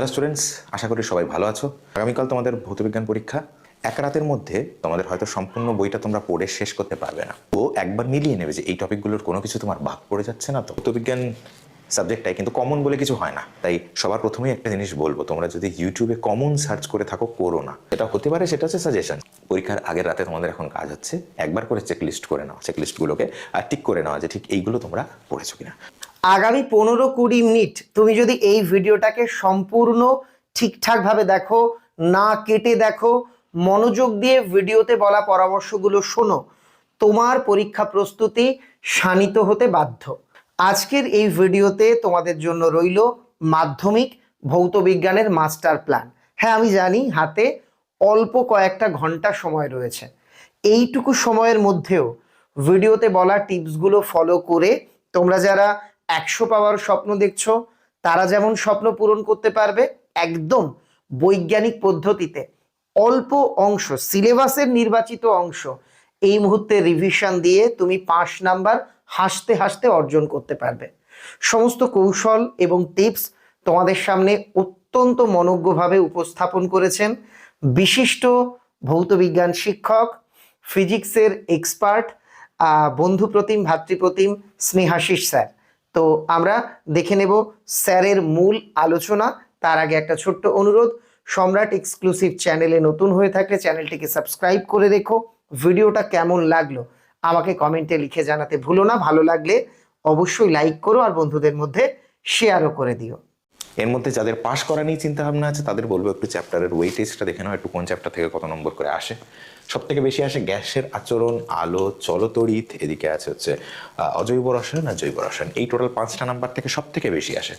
Hello students আশা করি সবাই ভালো আছো। আগামীকাল তোমাদের ভৌতবিজ্ঞান পরীক্ষা। এক রাতের মধ্যে তোমাদের হয়তো সম্পূর্ণ বইটা তোমরা পড়ে শেষ করতে পারবে না। ও একবার মিলিয়ে নেবে যে এই টপিকগুলোর কোনো কিছু তোমার ভাগ পড়ে যাচ্ছে না তো। ভৌতবিজ্ঞান সাবজেক্টটাই কিন্তু কমন বলে কিছু হয় না। তাই সবার প্রথমেই একটা জিনিস বলব, তোমরা যদি ইউটিউবে কমন সার্চ করে থাকো, করো না। এটা হতে পারে সেটা হচ্ছে সাজেশন পরীক্ষার আগের রাতে তোমাদের এখন কাজ হচ্ছে একবার করে চেকলিস্ট করে নাও। চেকলিস্টগুলোকে আর টিক করে নেওয়া যে ঠিক এইগুলো তোমরা পড়েছো কিনা। আগামী পনেরো কুড়ি মিনিট তুমি যদি এই ভিডিওটাকে সম্পূর্ণ ঠিকঠাকভাবে দেখো, না কেটে দেখো, মনোযোগ দিয়ে ভিডিওতে বলা পরামর্শগুলো শোনো, তোমার পরীক্ষা প্রস্তুতি শানিত হতে বাধ্য। আজকের এই ভিডিওতে তোমাদের জন্য রইল মাধ্যমিক ভৌত বিজ্ঞানের মাস্টার প্ল্যান। হ্যাঁ আমি জানি হাতে অল্প কয়েকটা ঘণ্টা সময় রয়েছে। এইটুকু সময়ের মধ্যেও ভিডিওতে বলা টিপসগুলো ফলো করে তোমরা যারা একশো পাওয়ার স্বপ্ন দেখছ, তারা যেমন স্বপ্ন পূরণ করতে পারবে একদম বৈজ্ঞানিক পদ্ধতিতে। অল্প অংশ, সিলেবাসের নির্বাচিত অংশ, এই মুহূর্তে রিভিশন দিয়ে তুমি পাঁচ নাম্বার হাসতে হাসতে অর্জন করতে পারবে। সমস্ত কৌশল এবং টিপস তোমাদের সামনে অত্যন্ত মনজ্ঞভাবে উপস্থাপন করেছেন বিশিষ্ট ভৌতবিজ্ঞান শিক্ষক ফিজিক্সের এক্সপার্ট বন্ধুপ্রতিম ভাতৃপ্রতিম স্নেহাশিস স্যার। তো আমরা দেখে নেব স্যারের মূল আলোচনা। তার আগে একটা ছোট্ট অনুরোধ, সম্রাট এক্সক্লুসিভ চ্যানেলে নতুন হয়ে থাকলে চ্যানেলটিকে সাবস্ক্রাইব করে রেখো। ভিডিওটা কেমন লাগল আমাকে কমেন্টে লিখে জানাতে ভুলো না। ভালো লাগলে অবশ্যই লাইক করো আর বন্ধুদের মধ্যে শেয়ারও করে দিও। এর মধ্যে যাদের পাশ করা নিয়ে চিন্তা ভাবনা আছে, তাদের বলব একটু চ্যাপ্টারের ওয়েটেজটা দেখে নাও, একটু কোন চ্যাপ্টার থেকে কত নম্বর করে আসে। সব থেকে বেশি আসে গ্যাসের আচরণ, আলো চলতরিৎ এদিকে আছে হচ্ছে অজৈব রসায়ন আর জৈব রসায়ন। এই টোটাল পাঁচটা নাম্বার থেকে সব থেকে বেশি আসে।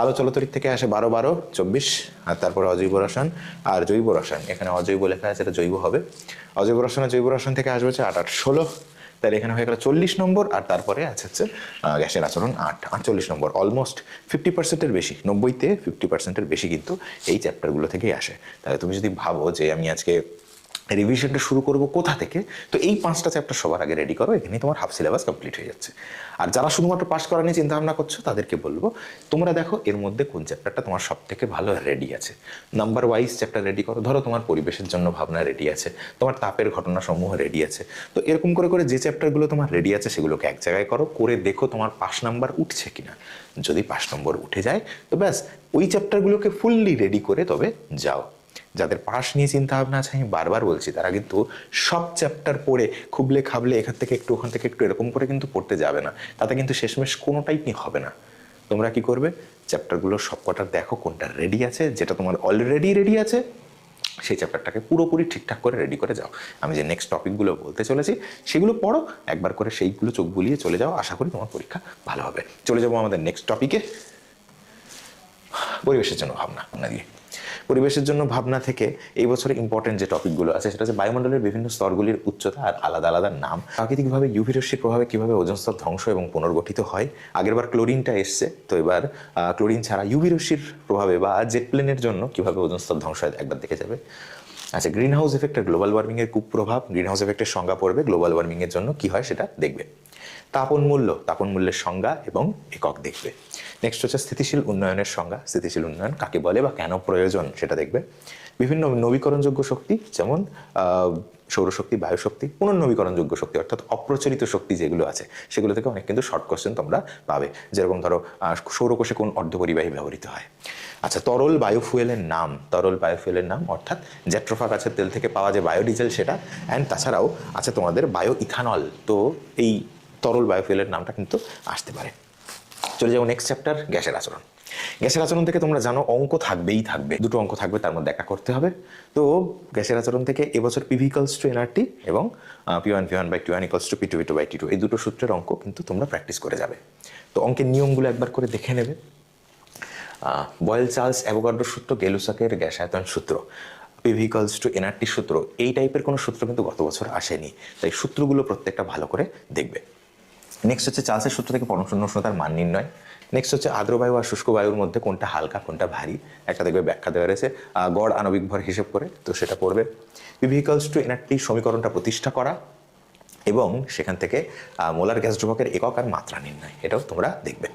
আলো চলতরিৎ থেকে আসে বারো বারো, চব্বিশ, আর তারপরে অজৈব রসায়ন আর জৈব রসায়ন। এখানে অজৈব লেখা আছে, এটা জৈব হবে। অজৈব রসায়ন আর জৈব রসায়ন থেকে আসবে হচ্ছে আট আট, ষোলো তাহলে এখানে হয়ে গেল চল্লিশ নম্বর আর তারপরে আছে হচ্ছে গ্যাসের আচরণ আট, আটচল্লিশ নম্বর অলমোস্ট ফিফটি পার্সেন্টের বেশি, নব্বইতে ফিফটি পার্সেন্টের বেশি কিন্তু এই চ্যাপ্টারগুলো থেকেই আসে। তাহলে তুমি যদি ভাবো যে আমি আজকে রিভিশনটা শুরু করব কোথা থেকে? তো এই পাঁচটা চ্যাপ্টার সবার আগে রেডি করো, এখানেই তোমার হাফ সিলেবাস কমপ্লিট হয়ে যাচ্ছে। আর যারা শুধুমাত্র পাস করা নিয়ে চিন্তা ভাবনা করছ, তাদেরকে বলব, তোমরা দেখো এর মধ্যে কোন চ্যাপ্টারটা তোমার সব থেকে ভালো রেডি আছে। নাম্বার ওয়াইজ চ্যাপ্টার রেডি করো, ধরো তোমার পরিবেশের জন্য ভাবনা রেডি আছে, তোমার তাপের ঘটনা সমূহ রেডি আছে। তো এরকম করে করে যে চ্যাপ্টারগুলো তোমার রেডি আছে, সেগুলোকে এক জায়গায় করো, করে দেখো তোমার পাস নাম্বার উঠছে কিনা। যদি পাস নম্বর উঠে যায়, তো ব্যাস, ওই চ্যাপ্টারগুলোকে ফুললি রেডি করে তবে যাও। যাদের পাশ নিয়ে চিন্তা ভাবনা আছে, আমি বারবার বলছি, তারা কিন্তু সব চ্যাপ্টার পড়ে খুবলে খাবলে এখান থেকে একটু, ওখান থেকে একটু এরকম করে কিন্তু পড়তে যাবে না। তাতে কিন্তু শেষমেশ কোনোটাই হবে না। তোমরা কি করবে? চ্যাপ্টারগুলো সব কটা দেখো কোনটা রেডি আছে, যেটা তোমার অলরেডি রেডি আছে, সেই চ্যাপ্টারটাকে পুরোপুরি ঠিকঠাক করে রেডি করে যাও। আমি যে নেক্সট টপিকগুলো বলতে চলেছি, সেগুলো পড়ো, একবার করে সেইগুলো চোখ বুলিয়ে চলে যাও, আশা করি তোমার পরীক্ষা ভালো হবে। চলে যাব আমাদের নেক্সট টপিকে পরিবেশের জন্য ভাবনা দিয়ে। পরিবেশের জন্য ভাবনা থেকে এই বছরে ইম্পর্টেন্ট যে টপিকগুলো আছে, সেটা হচ্ছে বায়ুমণ্ডলের বিভিন্ন স্তরগুলির উচ্চতা আর আলাদা আলাদা নাম। প্রাকৃতিকভাবে ইউভি রশ্মির প্রভাবে কীভাবে ওজন স্তর ধ্বংস এবং পুনর্গঠিত হয়? আগেরবার ক্লোরিনটা এসছে, তো এবার ক্লোরিন ছাড়া ইউভি রশ্মির প্রভাবে বা জেট প্লেনের জন্য কীভাবে ওজন স্তর ধ্বংস হয় একবার দেখে যাবে। আচ্ছা গ্রিন হাউস এফেক্টের গ্লোবাল ওয়ার্মিংয়ের কুপ্রভাব গ্রিন হাউস এফেক্টের সংজ্ঞা পড়বে গ্লোবাল ওয়ার্মিংয়ের জন্য, কী হয় সেটা দেখবে। তাপন মূল্য, তাপন মূল্যের সংজ্ঞা এবং একক দেখবে। নেক্সট হচ্ছে স্থিতিশীল উন্নয়নের সংজ্ঞা। স্থিতিশীল উন্নয়ন কাকে বলে বা কেন প্রয়োজন সেটা দেখবে। বিভিন্ন নবীকরণযোগ্য শক্তি যেমন সৌরশক্তি, বায়ুশক্তি, পুনর্নবীকরণযোগ্য শক্তি অর্থাৎ অপ্রচলিত শক্তি যেগুলো আছে, সেগুলো থেকে অনেক কিন্তু শর্ট কোশ্চেন তোমরা পাবে। যেরকম ধরো সৌরকোষে কোন অর্ধপরিবাহী ব্যবহৃত হয়। আচ্ছা তরল বায়োফুয়েলের নাম, তরল বায়োফুয়েলের নাম অর্থাৎ জেট্রোফা গাছের তেল থেকে পাওয়া যে বায়োডিজেল সেটা অ্যান্ড তাছাড়াও আছে তোমাদের বায়ো ইথানল তো এই তরল বায়োফুয়েলের নামটা কিন্তু আসতে পারে। চলে যাব নেক্সট চ্যাপ্টার গ্যাসের আচরণ। গ্যাসের আচরণ থেকে তোমরা জানো অঙ্ক থাকবেই থাকবে। দুটো অঙ্ক থাকবে, তার মধ্যে একা করতে হবে। তো গ্যাসের আচরণ থেকে এবছর পিভিকলস টু এনআরটি এবং P one P one by two one equals to P two P two by T two এই দুটো সূত্রের অঙ্ক কিন্তু তোমরা প্র্যাকটিস করে যাবে। তো অঙ্কের নিয়মগুলো একবার করে দেখে নেবে। বয়েল চার্লস অ্যাভোগাড্রো সূত্র গেলুসাকের গ্যাস আয়তন সূত্র পিভিকলস টু এনআরটি সূত্র, এই টাইপের কোনো সূত্র কিন্তু গত বছর আসেনি। তাই সূত্রগুলো প্রত্যেকটা ভালো করে দেখবে। নেক্সট হচ্ছে চার্লসের সূত্র থেকে উষ্ণতার মান নির্ণয়। নেক্সট হচ্ছে আর্দ্র বায়ু আর শুষ্ক বায়ুর মধ্যে কোনটা হালকা, কোনটা ভারী, একটা দেখবে ব্যাখ্যা দেওয়া রয়েছে। গড় আণবিক ভর হিসেব করে তো সেটা পড়বে। পিভিকলস টু এনার্টি সমীকরণটা প্রতিষ্ঠা করা এবং সেখান থেকে মোলার গ্যাস ধ্রুবকের একক আর মাত্রা নির্ণয়, এটাও তোমরা দেখবে।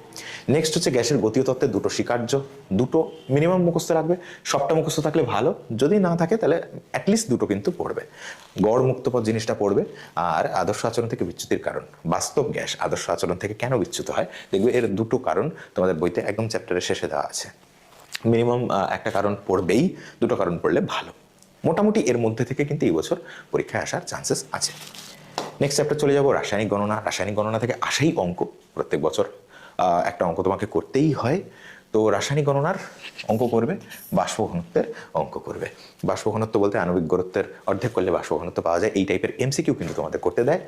নেক্সট হচ্ছে গ্যাসের গতীয় তত্ত্বের দুটো স্বীকার্য। দুটো মিনিমাম মুখস্থ রাখবে। সবটা মুখস্থ থাকলে ভালো। যদি না থাকে, তাহলে অ্যাটলিস্ট দুটো কিন্তু পড়বে। গড় মুক্তপদ জিনিসটা পড়বে। আর আদর্শ আচরণ থেকে বিচ্যুতির কারণ। বাস্তব গ্যাস আদর্শ আচরণ থেকে কেন বিচ্যুত হয়? দেখবে এর দুটো কারণ তোমাদের বইতে একদম চ্যাপ্টারের শেষে দেওয়া আছে। মিনিমাম একটা কারণ পড়বেই। দুটো কারণ পড়লে ভালো। মোটামুটি এর মধ্যে থেকে কিন্তু এই বছর পরীক্ষায় আসার চান্সেস আছে। নেক্সট চ্যাপ্টার চলে যাব। রাসায়নিক গণনা। রাসায়নিক গণনা থেকে আসেই অঙ্ক প্রত্যেক বছর। একটা অঙ্ক তোমাকে করতেই হয়। তো রাসায়নিক গণনার অঙ্ক করবে বাষ্প ঘনত্বের অঙ্ক করবে। বাষ্প ঘনত্ব বলতে আণবিক গুরুত্বের অর্ধেক করলে বাষ্প ঘনত্ব পাওয়া যায়। এই টাইপের এমসিকিউ কিন্তু তোমাদের করতে দেয়।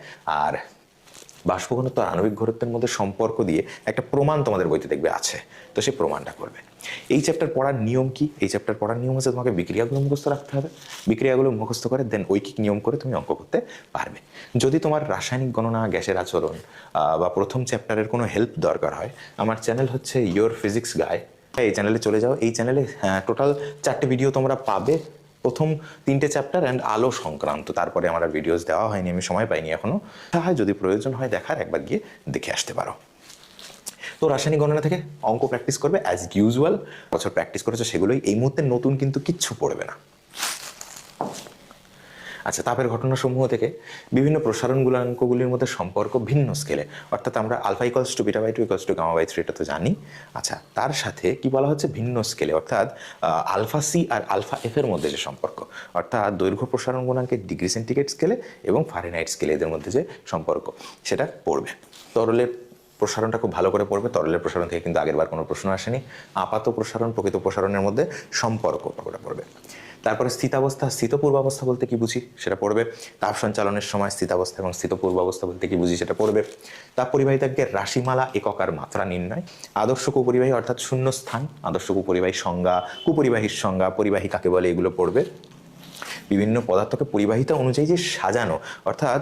আর বাষ্প ঘনত্ব আর আণবিক ঘনত্বের মধ্যে সম্পর্ক দিয়ে একটা প্রমাণ তোমাদের বইতে দেখবে আছে। তো সেই প্রমাণটা করবে। এই চ্যাপ্টার পড়ার নিয়ম কি? এই চ্যাপ্টার পড়ার নিয়ম হচ্ছে তোমাকে বিক্রিয়াগুলো মুখস্থ রাখতে হবে। বিক্রিয়াগুলো মুখস্থ করে দেন ঐকিক নিয়ম করে তুমি অঙ্ক করতে পারবে। যদি তোমার রাসায়নিক গণনা, গ্যাসের আচরণ বা প্রথম চ্যাপ্টারের কোনো হেল্প দরকার হয়, আমার চ্যানেল হচ্ছে ইয়োর ফিজিক্স গাই এই চ্যানেলে চলে যাও। এই চ্যানেলে টোটাল চারটে ভিডিও তোমরা পাবে প্রথম তিনটে চ্যাপ্টার অ্যান্ড আলো সংক্রান্ত। তারপরে আমার ভিডিওস দেওয়া হয়নি, আমি সময় পাইনি এখনও। হয় যদি প্রয়োজন হয় দেখার, একবার গিয়ে দেখে আসতে পারো। তো রাসায়নিক গণনা থেকে অঙ্ক প্র্যাকটিস করবে অ্যাজ ইউজুয়াল বছর প্র্যাকটিস করেছ সেগুলোই। এই মুহূর্তে নতুন কিন্তু কিচ্ছু পড়বে না। আচ্ছা তাপের ঘটনাসমূহ থেকে বিভিন্ন প্রসারণ গুণাঙ্কগুলির মধ্যে সম্পর্ক ভিন্ন স্কেলে অর্থাৎ আমরা alpha equals to beta by two equals to gamma by three এটা তো জানি। আচ্ছা তার সাথে কি বলা হচ্ছে? ভিন্ন স্কেলে অর্থাৎ alpha C R alpha F এর মধ্যে যে সম্পর্ক। অর্থাৎ, দৈর্ঘ্য প্রসারণ গুণাঙ্কের ডিগ্রি সেন্টিগ্রেড স্কেলে এবং ফারেনহাইট স্কেলে এদের মধ্যে যে সম্পর্ক, সেটা পড়বে। তরলের প্রসারণটা খুব ভালো করে পড়বে। তরলের প্রসারণ থেকে কিন্তু আগেরবার কোনো প্রশ্ন আসেনি। আপাত প্রসারণ, প্রকৃত প্রসারণের মধ্যে সম্পর্ক পড়বে। তারপরে স্থিতাবস্থা, স্থিতপূর্বাবস্থা বলতে কি বুঝি সেটা পড়বে। তাপ সঞ্চালনের সময় স্থিতাবস্থা এবং স্থিতপূর্বাবস্থা বলতে কি বুঝি সেটা পড়বে। তাপ পরিবাহিতাকে রাশিমালা একক আর মাত্রা নির্ণয়। আদর্শ কুপরিবাহী অর্থাৎ শূন্য স্থান আদর্শ কুপরিবাহী সংজ্ঞা, কুপরিবাহীর সংজ্ঞা, পরিবাহী কাকে বলে এগুলো পড়বে। বিভিন্ন পদার্থকে পরিবাহিতা অনুযায়ী যে সাজানো, অর্থাৎ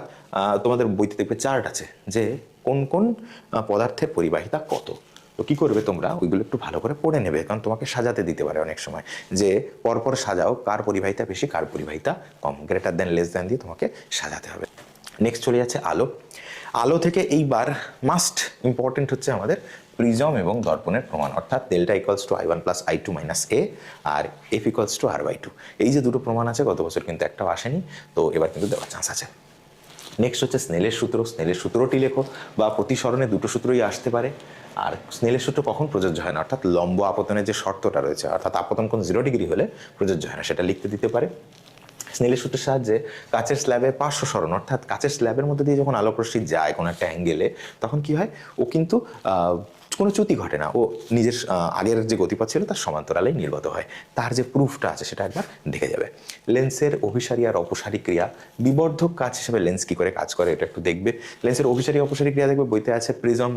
তোমাদের বইতে দেখবে চার্ট আছে যে কোন কোন পদার্থের পরিবাহিতা কত? তো কি করবে তোমরা? ওইগুলো একটু ভালো করে পড়ে নেবে, কারণ তোমাকে সাজাতে দিতে পারে অনেক সময়। যে পরপর সাজাও, কার পরিবাহিতা বেশি, কার পরিবাহিতা কম? গ্রেটার দেন লেস দেন দিয়ে তোমাকে সাজাতে হবে। নেক্সট চলে যাচ্ছে আলো। আলো থেকে এইবার মাস্ট ইম্পর্টেন্ট হচ্ছে আমাদের প্রিজম এবং দর্পণের প্রমাণ। অর্থাৎ delta equals to I one plus I two minus A R F equals to R by two এই যে দুটো প্রমাণ আছে, গত বছর কিন্তু একটাও আসেনি, তো এবার কিন্তু দেওয়ার চান্স আছে। নেক্সট হচ্ছে স্নেলের সূত্র। স্নেলের সূত্রটি লেখো, বা প্রতিসরণে দুটো সূত্রই আসতে পারে। আর স্নেলের সূত্র কখন প্রযোজ্য হয় না? অর্থাৎ লম্ব আপতনের যে শর্তটা রয়েছে, অর্থাৎ আপতন কোন জিরো ডিগ্রি হলে প্রযোজ্য হয় না, সেটা লিখতে দিতে পারে। স্নেলের সূত্রের সাহায্যে কাচের স্ল্যাবে পার্শ্ব সরণ অর্থাৎ কাচের স্ল্যাবের মধ্যে দিয়ে যখন আলোক রশ্মি যায় কোনো একটা অ্যাঙ্গেলে তখন কি হয়? ও কিন্তু কোনো চ্যুতি ঘটে না। ও নিজের আগের যে গতিপথ ছিল তার সমান্তরালেই নির্গত হয়। তার যে প্রুফটা আছে সেটা একবার দেখে যাবে। লেন্সের অভিসারী আর অপসারী ক্রিয়া, বিবর্ধক কাজ হিসেবে লেন্স কি করে কাজ করে এটা একটু দেখবে। লেন্সের অভিসারী, অপসারী ক্রিয়া দেখবে, বইতে আছে প্রিজম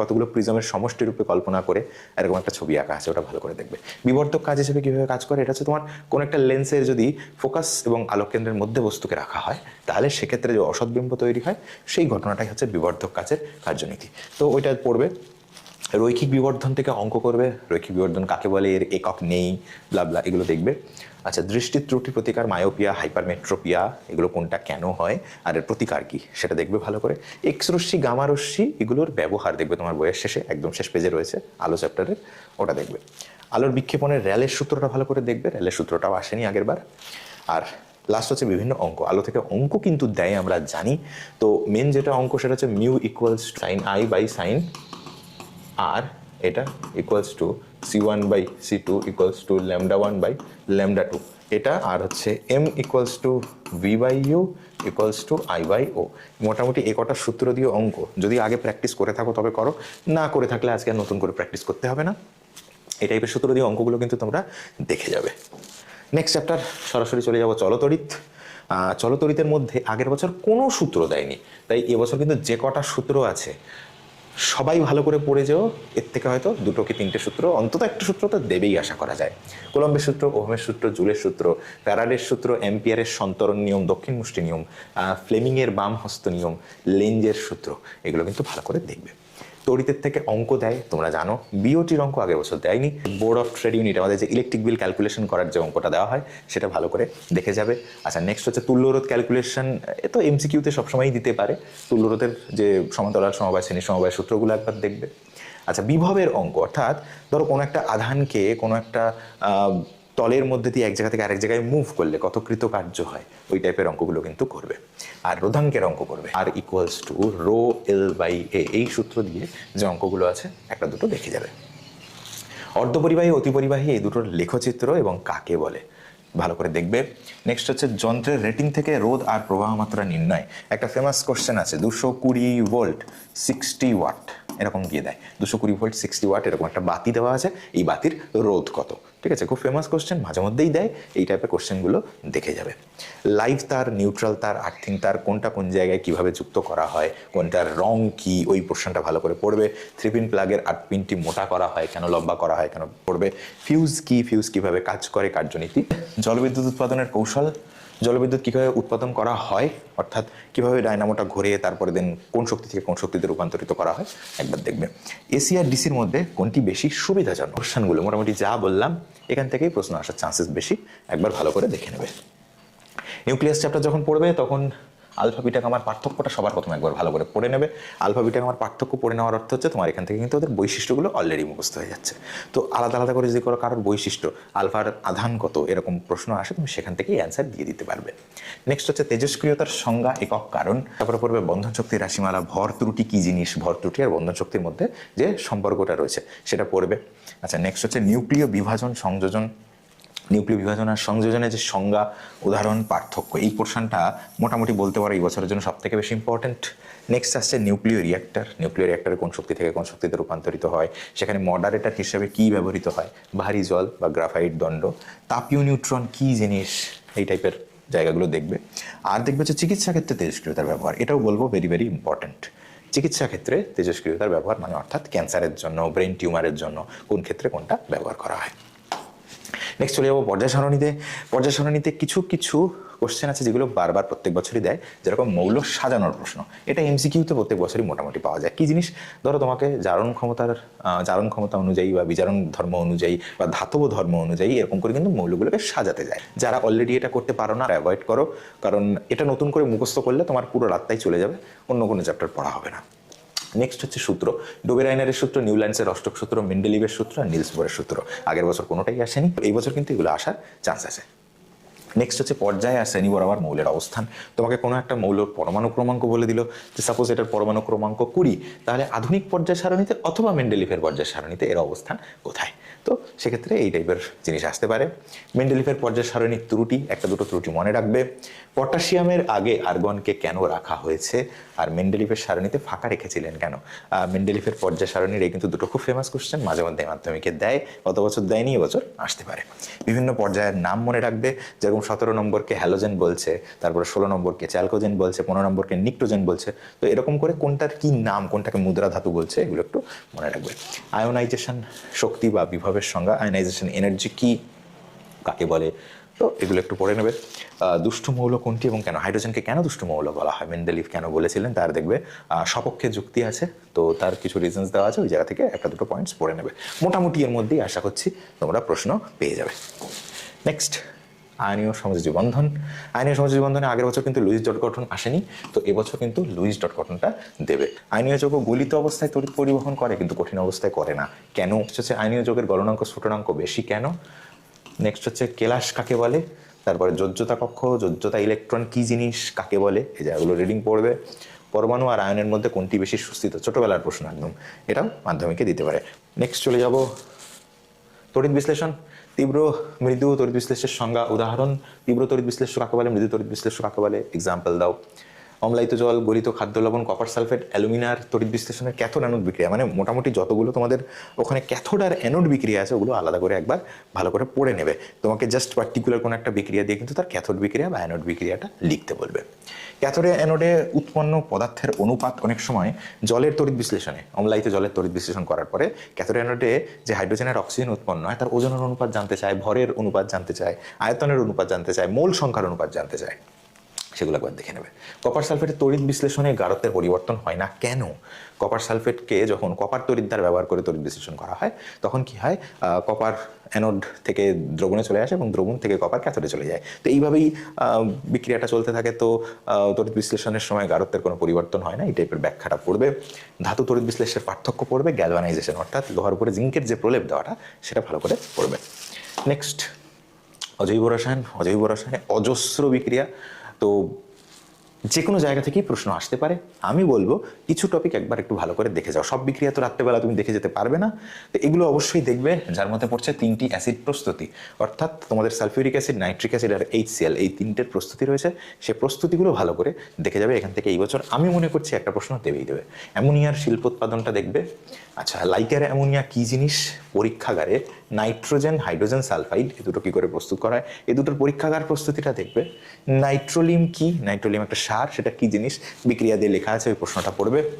কতগুলো প্রিজমের সমষ্টি রূপে কল্পনা করে এরকম একটা ছবি আঁকা আছে, ওটা ভালো করে দেখবে। বিবর্ধক কাজ হিসেবে কীভাবে কাজ করে, এটা হচ্ছে তোমার কোনো একটা লেন্সের যদি ফোকাস এবং আলোক কেন্দ্রের মধ্যে বস্তুকে রাখা হয়, তাহলে সেক্ষেত্রে যে অসৎবিম্ব তৈরি হয়, সেই ঘটনাটাই হচ্ছে বিবর্ধক কাজের কার্যনীতি। তো ওইটা পড়বে। রৈখিক বিবর্ধন থেকে অঙ্ক করবে, রৈখিক বিবর্ধন কাকে বলে, এর একক নেই ব্লাবলা এগুলো দেখবে। আচ্ছা দৃষ্টি ত্রুটি প্রতিকার মায়োপিয়া হাইপারমেট্রোপিয়া এগুলো কোনটা কেন হয়, আর এর প্রতিকার কি, সেটা দেখবে ভালো করে। এক্স রশ্মি গামা রশ্মি, এগুলোর ব্যবহার দেখবে তোমার বইয়ের শেষে, একদম শেষ পেজে রয়েছে, আলো চ্যাপ্টারের ওটা দেখবে। আলোর বিক্ষেপণের র্যালের সূত্রটা ভালো করে দেখবে, র্যালের সূত্রটাও আসেনি আগের বার। আর লাস্ট হচ্ছে বিভিন্ন অঙ্ক, আলো থেকে অঙ্ক কিন্তু দেয়, আমরা জানি। তো মেন যেটা অঙ্ক, সেটা হচ্ছে mu equals sine I by sine R এটা equals to C one by C two equals to lambda one by lambda two এটা আর হচ্ছে M equals to V by U equals to I by O মোটামুটি এ কটা সূত্র দিয়ে অঙ্ক। যদি আগে প্র্যাকটিস করে থাকো তবে করো, না করে থাকলে আজকে আর নতুন করে প্র্যাকটিস করতে হবে না। এই টাইপের সূত্র দিয়ে অঙ্কগুলো কিন্তু তোমরা দেখে যাবে। নেক্সট চ্যাপ্টার সরাসরি চলে যাব চলতরিত। চলতরিতের মধ্যে আগের বছর কোনো সূত্র দেয়নি। তাই এবছর কিন্তু যে কটা সূত্র আছে সবাই ভালো করে পড়ে যেও, এর থেকে হয়তো দুটো কি তিনটে সূত্র, অন্তত একটা সূত্র তো দেবেই আশা করা যায়। কোলম্বের সূত্র, ওহমের সূত্র, জুলের সূত্র প্যারাডের সূত্র, এম্পিয়ারের সন্তরণ নিয়ম, দক্ষিণ মুষ্টি নিয়ম ফ্লেমিংয়ের বাম হস্ত নিয়ম, লেঞ্জের সূত্র, এগুলো কিন্তু ভালো করে দেখবে। তড়িতের থেকে অঙ্ক দেয়, তোমরা জানো। বিওটির অঙ্ক আগের বছর দেয়নি। বোর্ড অফ ট্রেড ইউনিট আমাদের যে ইলেকট্রিক বিল ক্যালকুলেশন করার যে অঙ্কটা দেওয়া হয়, সেটা ভালো করে দেখে যাবে। আচ্ছা নেক্সট হচ্ছে তুল্যরোধ ক্যালকুলেশন এ তো এমসিকিউতে সবসময়ই দিতে পারে। তুল্যরোধের যে সমান্তরাল সমবায় শ্রেণি সমবায় সূত্রগুলো একবার দেখবে। আচ্ছা বিভবের অঙ্ক, অর্থাৎ ধরো কোনো একটা আধানকে কোনো একটা তলের মধ্যে দিয়ে এক জায়গা থেকে আরেক জায়গায় মুভ করলে কত কৃতকার্য হয়? ওই টাইপের অঙ্কগুলো কিন্তু করবে। আর রোধাঙ্কের অঙ্ক করবে। R equals to rho L by A এই সূত্র দিয়ে যে অঙ্কগুলো আছে, একটা দুটো দেখে যাবে। অর্ধপরিবাহী, অতিপরিবাহী এই দুটোর লেখচিত্র এবং কাকে বলে। ভালো করে দেখবে। নেক্সট হচ্ছে যন্ত্রের রেটিং থেকে রোধ আর প্রবাহ মাত্রা নির্ণয়। একটা ফেমাস কোশ্চেন আছে, দুশো কুড়ি ভোল্ট সিক্সটি ওয়াট এরকম দিয়ে দেয়। দুশো কুড়ি ভোল্ট সিক্সটি ওয়াট এরকম একটা বাতি দেওয়া আছে। এই বাতির রোধ কত? ঠিক আছে, খুব ফেমাস কোশ্চেন মাঝে মধ্যেই দেয়, এই টাইপের কোশ্চেনগুলো দেখে যাবে। লাইফ তার নিউট্রাল তার আর্থিং তার, কোনটা কোন জায়গায় কীভাবে যুক্ত করা হয়, কোনটার রং কি, ওই পোর্শনটা ভালো করে পড়বে থ্রি পিন প্লাগের আট পিনটি মোটা করা হয়, কেন লম্বা করা হয়, কেন পড়বে ফিউজ কি ফিউজ কীভাবে কাজ করে, কার্যনীতি, জলবিদ্যুৎ উৎপাদনের কৌশল জলবিদ্যুৎ কীভাবে উৎপাদন করা হয়, অর্থাৎ কীভাবে ডায়নামোটা ঘুরিয়ে তারপরে দেন কোন শক্তি থেকে কোন শক্তিতে রূপান্তরিত করা হয়, একবার দেখবে এসি আর ডিসির মধ্যে কোনটি বেশি সুবিধাজনক? অনুষ্ঠানগুলো মোটামুটি যা বললাম, এখান থেকেই প্রশ্ন আসার চান্সেস বেশি। একবার ভালো করে দেখে নেবে। নিউক্লিয়াস চ্যাপ্টার যখন পড়বে, তখন আলফা, বিটা আমার পার্থক্যটা সবার প্রথমে একবার ভালো করে পড়ে নেবে। আলফা, বিটা আমার পার্থক্য পড়ে নেওয়ার অর্থ হচ্ছে তোমার এখান থেকে কিন্তু ওদের বৈশিষ্ট্যগুলো অলরেডি মুখস্থ হয়ে যাচ্ছে। তো আলাদা আলাদা করে যদি কোনো কারোর বৈশিষ্ট্য, আলফার আধান কত, এরকম প্রশ্ন আসে, তুমি সেখান থেকেই অ্যান্সার দিয়ে দিতে পারবে। নেক্সট হচ্ছে তেজস্ক্রিয়তার সংজ্ঞা একক কারণ। তারপরে পড়বে বন্ধন শক্তির রাশিমালা, ভর ত্রুটি, কী জিনিস, ভর ত্রুটি আর বন্ধন শক্তির মধ্যে যে সম্পর্কটা রয়েছে, সেটা পড়বে। আচ্ছা নেক্সট হচ্ছে নিউক্লিয় বিভাজন সংযোজন। নিউক্লিয় বিভাজন আর সংযোজনের যে সংজ্ঞা, উদাহরণ, পার্থক্য, এই পোর্শনটা মোটামুটি বলতে পারো এই বছরের জন্য সব থেকে বেশি ইম্পর্টেন্ট নেক্সট আসছে নিউক্লিয় রিয়াক্টার নিউক্লিয় রিয়াক্টারে কোন শক্তি থেকে কোন শক্তিতে রূপান্তরিত হয়? সেখানে মডারেটার হিসেবে কী ব্যবহৃত হয়? ভারী জল বা গ্রাফাইট দণ্ড, তাপীয় নিউট্রন কী জিনিস? এই টাইপের জায়গাগুলো দেখবে। আর দেখবে হচ্ছে চিকিৎসা ক্ষেত্রে তেজস্ক্রিয়তার ব্যবহার, এটাও বলব ভেরি ভেরি ইম্পর্টেন্ট চিকিৎসা ক্ষেত্রে তেজস্ক্রিয়তার ব্যবহার মানে অর্থাৎ ক্যান্সারের জন্য ব্রেন টিউমারের জন্য কোন ক্ষেত্রে কোনটা ব্যবহার করা হয়? নেক্সট চলে যাব পর্যায় সারণীতে। পর্যায় সারণীতে কিছু কিছু কোশ্চেন আছে যেগুলো বারবার প্রত্যেক বছরই দেয়, যেরকম মৌল সাজানোর প্রশ্ন। এটা এমসিকিউতে প্রত্যেক বছরই মোটামুটি পাওয়া যায়। কি জিনিস? ধরো তোমাকে জারণ ক্ষমতার জারণ ক্ষমতা অনুযায়ী বা বিজারণ ধর্ম অনুযায়ী বা ধাতব ধর্ম অনুযায়ী এরকম করে কিন্তু মৌলগুলোকে সাজাতে যায়। যারা অলরেডি এটা করতে পারো না অ্যাভয়েড করো। কারণ এটা নতুন করে মুখস্থ করলে তোমার পুরো রাতটাই চলে যাবে, অন্য কোনো চ্যাপ্টার পড়া হবে না। নেক্সট হচ্ছে সূত্র। ডোবেরাইনারের সূত্র নিউল্যান্ডসের অষ্টক সূত্র, মেন্ডেলিভের সূত্র আর নিলস বোরের সূত্র। আগের বছর কোনোটাই আসেনি। এই বছর কিন্তু এগুলো আসার চান্স আছে। নেক্সট হচ্ছে পর্যায়ে আর শ্রেণি বরাবর মৌলের অবস্থান। তোমাকে কোনো একটা মৌলের পরমাণু ক্রমাঙ্ক বলে দিল যে সাপোজ এটার পরমাণু ক্রমাঙ্ক কুড়ি, তাহলে আধুনিক পর্যায় সারণীতে অথবা মেন্ডেলিফের পর্যায় সারণীতে এর অবস্থান কোথায়? তো সেক্ষেত্রে এই টাইপের জিনিস আসতে পারে। মেন্ডেলিফের পর্যায় সারণীর ত্রুটি, একটা দুটো ত্রুটি মনে রাখবে। পটাশিয়ামের আগে আর্গনকে কেন রাখা হয়েছে? আর মেন্ডেলিফের সারণীতে ফাঁকা রেখেছিলেন কেন? মেন্ডেলিফের পর্যায় সারণীর এই কিন্তু দুটো খুব ফেমাস কোশ্চেন মাঝে মধ্যে মাধ্যমিকে দেয়, গত বছর দেয়নি এবছর আসতে পারে। বিভিন্ন পর্যায়ের নাম মনে রাখবে, যেরকম সতেরো নম্বরকে হ্যালোজেন বলছে, তারপরে ষোলো নম্বরকে চ্যালকোজেন বলছে, পনেরো নম্বরকে নিক্টোজেন বলছে, তো এরকম করে কোনটার কি নাম, কোনটাকে মুদ্রা ধাতু বলছে, এগুলো একটু মনে রাখবে। আয়োনাইজেশন শক্তি বা বিভবের সংজ্ঞা আয়োনাইজেশন এনার্জি কি, কাকে বলে? তো এগুলো একটু পড়ে নেবে। দুষ্টু মৌল কোনটি এবং কেন? হাইড্রোজেনকে কেন দুষ্টু মৌল বলা হয়? মেন্ডেলিভ কেন বলেছিলেন? তার দেখবে সপক্ষে যুক্তি আছে। তো তার কিছু রিজনস দেওয়া আছে, ওই জায়গা থেকে একটা দুটো পয়েন্টস পড়ে নেবে। মোটামুটি এর মধ্যেই আশা করছি তোমরা প্রশ্ন পেয়ে যাবে। নেক্সট আয়নীয় সমযোজী বন্ধন। আয়নীয় সমযোজী বন্ধনে আগের বছর কিন্তু লুইস ডট গঠন আসেনি, তো এবছর কিন্তু লুইস ডট গঠনটা দেবে। আয়নীয় যৌগ গলিত অবস্থায় তড়িৎ পরিবহন করে, কিন্তু কঠিন অবস্থায় করে না। কেন? হচ্ছে আয়নীয় যৌগের গলনাঙ্ক, স্ফুটনাঙ্ক বেশি কেন? নেক্সট হচ্ছে কেলাস কাকে বলে? তারপরে যোজ্যতা কক্ষ, যোজ্যতা ইলেকট্রন কি জিনিস, কাকে বলে? এই জায়গাগুলো রিডিং পড়বে। পরমাণু আর আয়নের মধ্যে কোনটি বেশি সুস্থিত? ছোটবেলার প্রশ্ন একদম। এটাও মাধ্যমিকে দিতে পারে। নেক্সট চলে যাব। তড়িৎ বিশ্লেষণ। তীব্র মৃদু তড়িৎ বিশ্লেষের সংজ্ঞা উদাহরণ। তীব্র তড়িৎ বিশ্লেষ্য কাকে বলে? মৃদু তড়িৎ বিশ্লেষ্য কাকে বলে? এক্সাম্পল দাও। অম্লায়িত জল, গলিত খাদ্য লবণ কপার সালফেট অ্যালুমিনার তড়িৎ বিশ্লেষণের ক্যাথোড অ্যানোড বিক্রিয়া। মানে মোটামুটি যতগুলো তোমাদের ওখানে ক্যাথোড আর অ্যানোড বিক্রিয়া আছে, ওগুলো আলাদা করে একবার ভালো করে পড়ে নেবে। তোমাকে জাস্ট পার্টিকুলার কোনো একটা বিক্রিয়া দিয়ে কিন্তু তার ক্যাথোড বিক্রিয়া বা অ্যানোড বিক্রিয়াটা লিখতে বলবে। ক্যাথোডে অ্যানোডে উৎপন্ন পদার্থের অনুপাত অনেক সময় জলের তড়িৎ বিশ্লেষণে, অম্লায়িত জলের তড়িৎ বিশ্লেষণ করার পরে ক্যাথোডে অ্যানোডে যে হাইড্রোজেনের অক্সিজেন উৎপন্ন হয়, তার ওজনের অনুপাত জানতে চায়, ভরের অনুপাত জানতে চায়, আয়তনের অনুপাত জানতে চায়, মোল সংখ্যার অনুপাত জানতে চায়। সেগুলো একবার দেখে নেবে। কপার সালফেটের তড়িৎ বিশ্লেষণে গাঢ়ত্বের পরিবর্তন হয় না কেন? কপার সালফেটকে যখন কপার তড়িৎদ্বার ব্যবহার করে তড়িৎ বিশ্লেষণ করা হয়, তখন কি হয়? কপার অ্যানোড থেকে দ্রবণে চলে আসে এবং দ্রবণ থেকে কপার ক্যাথোডে চলে যায়। তো এইভাবেই বিক্রিয়াটা চলতে থাকে। তো তড়িৎ বিশ্লেষণের সময় গাঢ়ত্বের কোনো পরিবর্তন হয় না। এই টাইপের ব্যাখ্যাটা পড়বে। ধাতু তড়িৎ বিশ্লেষণের পার্থক্য পড়বে গ্যালভানাইজেশন অর্থাৎ লোহার উপরে জিঙ্কের যে প্রলেপ দেওয়াটা, সেটা ভালো করে পড়বে। নেক্সট অজৈব রসায়ন। অজৈব রসায়নে অজস্র বিক্রিয়া। তো যে কোনো জায়গা থেকেই প্রশ্ন আসতে পারে। আমি বলব, কিছু টপিক একবার একটু ভালো করে দেখে যাও। সব বিক্রিয়া তো রাত্রেবেলা তুমি দেখে যেতে পারবে না। তো এগুলো অবশ্যই দেখবে, যার মধ্যে পড়ছে তিনটি অ্যাসিড প্রস্তুতি। অর্থাৎ তোমাদের সালফিউরিক অ্যাসিড নাইট্রিক অ্যাসিড আর এইচসিএল এই তিনটের প্রস্তুতি রয়েছে। সে প্রস্তুতিগুলো ভালো করে দেখে যাবে। এখান থেকে এই বছর আমি মনে করছি একটা প্রশ্ন দেবেই দেবে। অ্যামোনিয়ার শিল্পোৎপাদনটা দেখবে। আচ্ছা লাইকার অ্যামোনিয়া কী জিনিস? পরীক্ষাগারে নাইট্রোজেন, হাইড্রোজেন, সালফাইড এ দুটো কী করে প্রস্তুত করা হয়? এ দুটোর পরীক্ষাগার প্রস্তুতিটা দেখবে। নাইট্রোলিম কি? নাইট্রোলিম একটা সার, সেটা কি জিনিস? বিক্রিয়া দিয়ে লেখা আছে, ওই প্রশ্নটা পড়বে।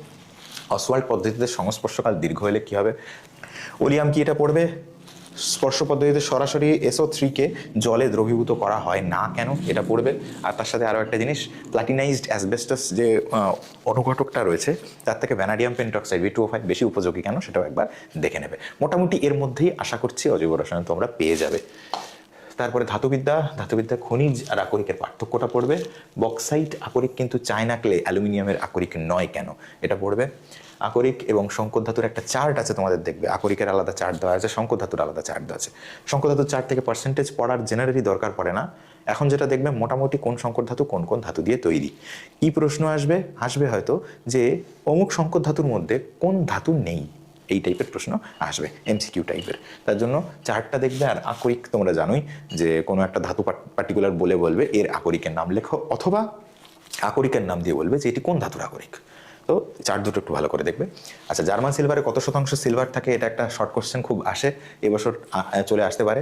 অসওয়াল্ড পদ্ধতিতে সংস্পর্শকাল দীর্ঘ হলে কী হবে? ওলিয়াম কি এটা পড়বে? স্পর্শ পদ্ধতিতে সরাসরি এসও থ্রিকে জলে দ্রবীভূত করা হয় না কেন? এটা পড়বে। আর তার সাথে আরও একটা জিনিস প্লাটিনাইজড অ্যাসবেস্টাস যে অনুঘটকটা রয়েছে, তার থেকে vanadium pentoxide V two five বেশি উপযোগী কেন? সেটাও একবার দেখে নেবে। মোটামুটি এর মধ্যেই আশা করছি অজৈব রসায়ন তোমরা পেয়ে যাবে। তারপরে ধাতুবিদ্যা ধাতুবিদ্যা খনিজ আর আকরিকের পার্থক্যটা পড়বে। বক্সাইট আকরিক কিন্তু চায়না ক্লে অ্যালুমিনিয়ামের আকরিক নয় কেন? এটা পড়বে। আকরিক এবং শঙ্কর ধাতুর একটা চার্ট আছে তোমাদের দেখবে। আকরিকের আলাদা চার্ট দেওয়া আছে, শঙ্কর ধাতুর আলাদা চার্ট দেওয়া আছে। শঙ্কর ধাতুর চার্ট থেকে পার্সেন্টেজ পড়ার জেনারেলি দরকার পড়ে না। এখন যেটা দেখবে মোটামুটি কোন শঙ্কর ধাতু কোন কোন ধাতু দিয়ে তৈরি। কি প্রশ্ন আসবে? আসবে হয়তো যে অমুক শঙ্কর ধাতুর মধ্যে কোন ধাতু নেই? এই টাইপের প্রশ্ন আসবে এমসিকিউ টাইপের তার জন্য চার্টটা দেখবে আর আকরিক তোমরা জানোই যে কোনো একটা ধাতু পার্টিকুলার বলে বলবে, এর আকরিকের নাম লেখো অথবা আকরিকের নাম দিয়ে বলবে যে এটি কোন ধাতুর আকরিক। তো চার্ট দুটো একটু ভালো করে দেখবে। আচ্ছা জার্মান সিলভারে কত শতাংশ সিলভার থাকে এটা একটা শর্ট কোশ্চেন খুব আসে, এবছর চলে আসতে পারে।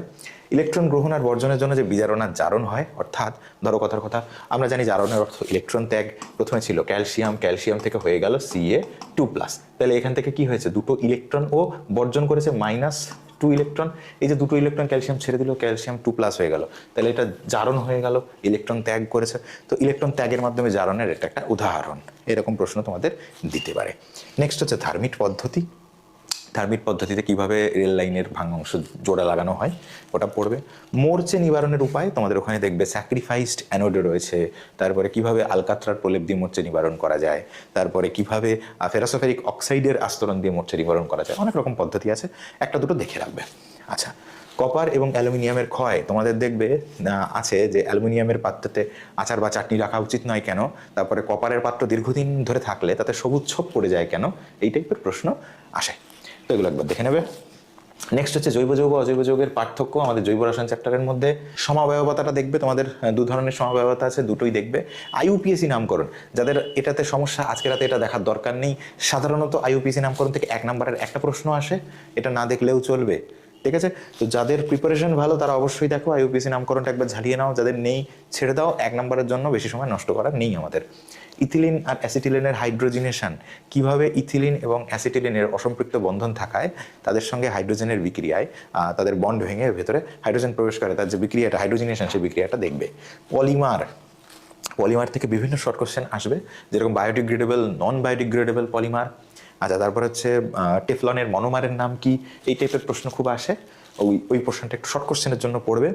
ইলেকট্রন গ্রহণ আর বর্জনের জন্য যে বিজারণার জারণ হয়, অর্থাৎ, ধরো কথার কথা, আমরা জানি জারণের অর্থ ইলেকট্রন ত্যাগ, প্রথমে ছিল ক্যালসিয়াম ক্যালসিয়াম থেকে হয়ে গেল সিএ টু প্লাস তাহলে এখান থেকে কি হয়েছে? দুটো ইলেকট্রন ও বর্জন করেছে মাইনাস টু ইলেকট্রন এই যে দুটো ইলেকট্রন ক্যালসিয়াম ছেড়ে দিল ক্যালসিয়াম টু প্লাস হয়ে গেল। তাহলে এটা জারণ হয়ে গেল ইলেকট্রন ত্যাগ করেছে। তো ইলেকট্রন ত্যাগের মাধ্যমে জারণের এটা একটা উদাহরণ, এরকম প্রশ্ন তোমাদের দিতে পারে। নেক্সট হচ্ছে ধার্মিক পদ্ধতি। থার্মিট পদ্ধতিতে কীভাবে রেল লাইনের ভাঙা অংশ জোড়া লাগানো হয়, ওটা পড়বে। মোর্চে নিবারণের উপায় তোমাদের ওখানে দেখবে স্যাক্রিফাইসড অ্যানোডে রয়েছে। তারপরে কীভাবে আলকাত্রার প্রলেপ দিয়ে মোর্চে নিবারণ করা যায়। তারপরে কীভাবে ফেরাসোফেরিক অক্সাইডের আস্তরণ দিয়ে মোর্চে নিবারণ করা যায়। অনেক রকম পদ্ধতি আছে। একটা দুটো দেখে রাখবে। আচ্ছা কপার এবং অ্যালুমিনিয়ামের ক্ষয় তোমাদের দেখবে আছে যে অ্যালুমিনিয়ামের পাত্রতে আচার বা চাটনি রাখা উচিত নয় কেন? তারপরে কপারের পাত্র দীর্ঘদিন ধরে থাকলে তাতে সবুজ ছোপ পড়ে যায় কেন? এই টাইপের প্রশ্ন আসে। তো এগুলো একবার দেখে নেবে। নেক্সট হচ্ছে জৈব যৌগ, অজৈব যৌগের পার্থক্য। আমাদের জৈব রসায়ন চ্যাপ্টারের মধ্যে সমাবয়বতাটা দেখবে। তোমাদের দু ধরনের সমাবয়বতা আছে, দুটোই দেখবে। আইউপিএসি নামকরণ। যাদের এটাতে সমস্যা, আজকে রাতে এটা দেখার দরকার নেই। সাধারণত আইউপিএসি নামকরণ থেকে এক নম্বরের একটা প্রশ্ন আসে। এটা না দেখলেও চলবে। ঠিক আছে? তো যাদের প্রিপারেশন ভালো, তারা অবশ্যই দেখো আইউপিএসি নামকরণটা একবার ঝালিয়ে নাও। যাদের নেই, ছেড়ে দাও। এক নম্বরের জন্য বেশি সময় নষ্ট করার নেই আমাদের। ইথিলিন আর অ্যাসিটিলিনের হাইড্রোজিনেশন কীভাবে ইথিলিন এবং অ্যাসিটিলিনের অসম্পৃক্ত বন্ধন থাকায় তাদের সঙ্গে হাইড্রোজেনের বিক্রিয়ায় তাদের বন্ড ভেঙে ভেতরে হাইড্রোজেন প্রবেশ করে। তার যে বিক্রিয়াটা হাইড্রোজিনেশন সেই বিক্রিয়াটা দেখবে। পলিমার পলিমার থেকে বিভিন্ন শর্ট কোশ্চেন আসবে। যেরকম বায়োডিগ্রেডেবল নন বায়োডিগ্রেডেবল পলিমার আচ্ছা তারপর হচ্ছে টেফলনের মনোমারের নাম কি? এই টাইপের প্রশ্ন খুব আসে। ওই ওই প্রশ্নটা একটু শর্ট কোশ্চেনের জন্য পড়বে।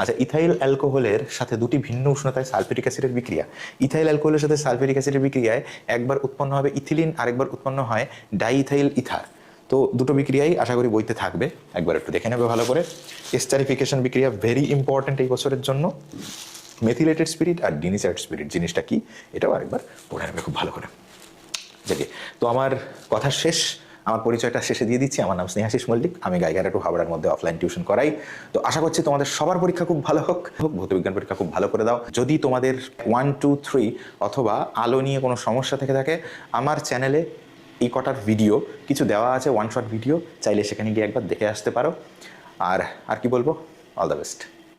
আচ্ছা ইথাইল অ্যালকোহলের সাথে দুটি ভিন্ন উষ্ণতায় সালফেরিক অ্যাসিডের বিক্রিয়া। ইথাইল অ্যালকোহলের সাথে সালফিউরিক অ্যাসিডের বিক্রিয়ায় একবার উৎপন্ন হবে ইথিলিন, আরেকবার উৎপন্ন হয় ডাইইথাইল ইথার তো দুটো বিক্রিয়াই আশা করি বইতে থাকবে। একবার একটু দেখে নেবে ভালো করে। এস্টারিফিকেশন বিক্রিয়া ভেরি ইম্পর্ট্যান্ট এই বছরের জন্য। মেথিলেটেড স্পিরিট আর ডিনিসাইড স্পিরিট জিনিসটা কি? এটাও আরেকবার পড়ে নেবে খুব ভালো করে। যাকে তো আমার কথা শেষ। আমার পরিচয়টা শেষে দিয়ে দিচ্ছি। আমার নাম স্নেহাশিস মল্লিক। আমি গাইগারা টু হাবড়ার মধ্যে অফলাইন টিউশন করাই। তো আশা করছি তোমাদের সবার পরীক্ষা খুব ভালো হোক। হোক, ভৌতবিজ্ঞান পরীক্ষা খুব ভালো করে দাও। যদি তোমাদের ওয়ান টু থ্রি অথবা আলো নিয়ে কোনো সমস্যা থেকে থাকে, আমার চ্যানেলে এই কটার ভিডিও কিছু দেওয়া আছে ওয়ান শট ভিডিও চাইলে সেখানে গিয়ে একবার দেখে আসতে পারো। আর আর কি বলব? All the best